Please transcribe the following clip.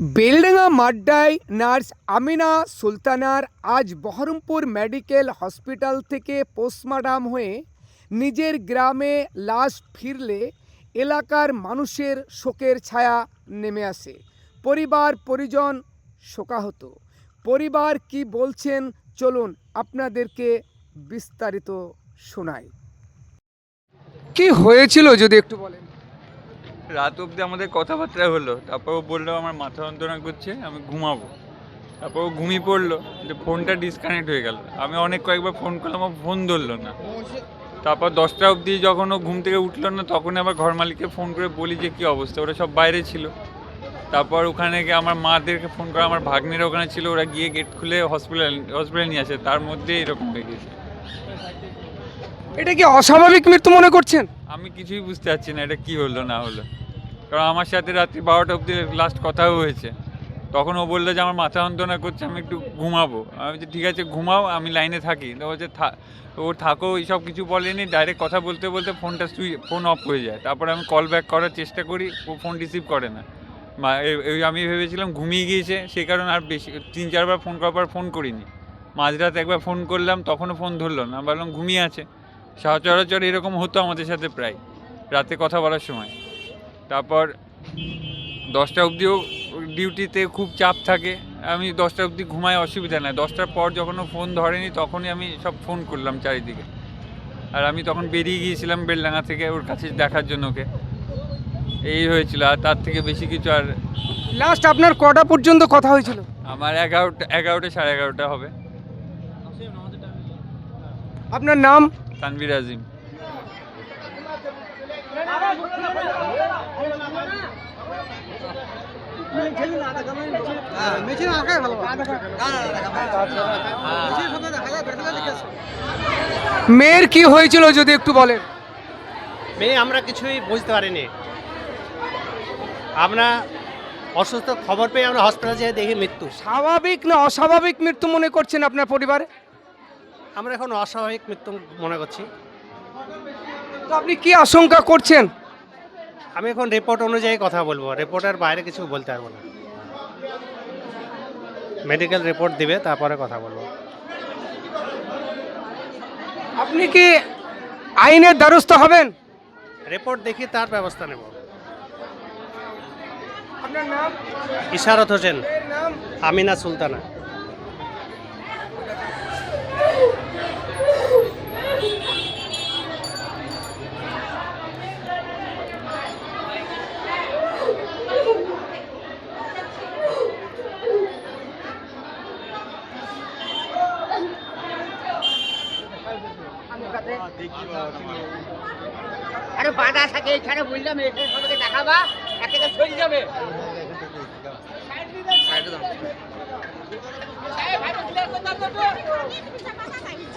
বেলডাঙ্গা মাড্ডায় নার্স আমিনা সুলতানার আজ বহরমপুর মেডিকেল হসপিটাল থেকে পোস্টমার্টাম হয়ে নিজের গ্রামে লাশ ফিরলে এলাকার মানুষের শোকের ছায়া নেমে আসে। পরিবার, পরিজন শোকাহত। পরিবার কি বলছেন চলুন আপনাদেরকে বিস্তারিত শোনাই। কি হয়েছিল যদি একটু বলেন? রাত অবধি আমাদের কথাবার্তা হলো। তারপর ও বলল, আমার মাথা যন্ত্রণা করছে, আমি ঘুমাবো। তারপর ও ঘুমিয়ে পড়ল, যে ফোনটা ডিসকানেক্ট হয়ে গেল। আমি অনেক কয়েকবার ফোন করলাম, ও ফোন ধরলো না। তারপর দশটা অবধি যখন ও ঘুম থেকে উঠল না তখন আবার ঘর মালিককে ফোন করে বলি যে, কী অবস্থা? ওরা সব বাইরে ছিল। তারপর ওখানে গিয়ে আমার মাদেরকে ফোন করে, আমার ভাগ্নিরা ওখানে ছিল, ওরা গিয়ে গেট খুলে হসপিটাল হসপিটালে নিয়ে আসে। তার মধ্যে এরকম হয়ে গেছে। এটা কি অস্বাভাবিক মৃত্যু মনে করছেন? আমি কিছুই বুঝতে পারছি না এটা কি হলো, না হলো। কারণ আমার সাথে রাত্রি বারোটা অবধি লাস্ট কথাও হয়েছে। তখন ও বলল যে, আমার মাথা যন্ত্রণা করছে, আমি একটু ঘুমাবো। আমি বলছি, ঠিক আছে, ঘুমাও, আমি লাইনে থাকি। তো বলছে, "থা- ও থাকো এইসব কিছু বলেনি ডাইরেক্ট কথা বলতে বলতে ফোনটা সুই ফোন অফ হয়ে যায়। তারপরে আমি কল ব্যাক করার চেষ্টা করি, ও ফোন রিসিভ করে না। আমি ভেবেছিলাম ঘুমিয়ে গিয়েছে সেই কারণে আর বেশি, তিন চারবার ফোন করার পর ফোন করিনি। মাঝরাত একবার ফোন করলাম, তখনও ফোন ধরলো না। ভাবলাম, ঘুমিয়ে আছে। সচরাচর এরকম হতো আমাদের সাথে প্রায় রাতে কথা বলার সময়। তারপর দশটা অবধিও ডিউটিতে খুব চাপ থাকে আমি দশটা অবধি ঘুমাই অসুবিধা নাই। দশটার পর যখন ও ফোন ধরেনি তখনই আমি সব ফোন করলাম চারিদিকে। আর আমি তখন বেরিয়ে গিয়েছিলাম বেলডাঙ্গা থেকে ওর কাছে দেখার জন্য ওকে। এই হয়েছিল আর তার থেকে বেশি কিছু আর লাস্ট আপনার কটা পর্যন্ত কথা হয়েছিল? আমার এগারোটা এগারোটা সাড়ে এগারোটা হবে। আপনার নাম? তানভীর আজিম। মেয়ের কি হয়েছিল যদি একটু বলেন? মেয়ে আমরা কিছুই বুঝতে পারিনি। আমরা অসুস্থ খবর পেয়ে আমরা হসপিটালে যেয়ে দেখি মৃত্যু। স্বাভাবিক না অস্বাভাবিক মৃত্যু মনে করছেন আপনার পরিবারে? আমরা এখন অস্বাভাবিক মৃত্যু মনে করছি। তো আপনি কি আশঙ্কা করছেন? আমি এখন রিপোর্ট অনুযায়ী কথা বলব। রিপোর্টের বাইরে কিছু বলতে পারব না। মেডিকেল রিপোর্ট দিবে তারপরে কথা বলব। আপনি কি আইনের দ্বারস্থ হবেন? রিপোর্ট দেখি তার ব্যবস্থা নেব। আপনার নাম? ইশারত হোসেন। আমিনা সুলতানা। আরে বাধা থাকে এখানে বুঝলাম এখানে সবাইকে দেখাবা এক একটা চলে যাবে সাইড দাও। করে দাও।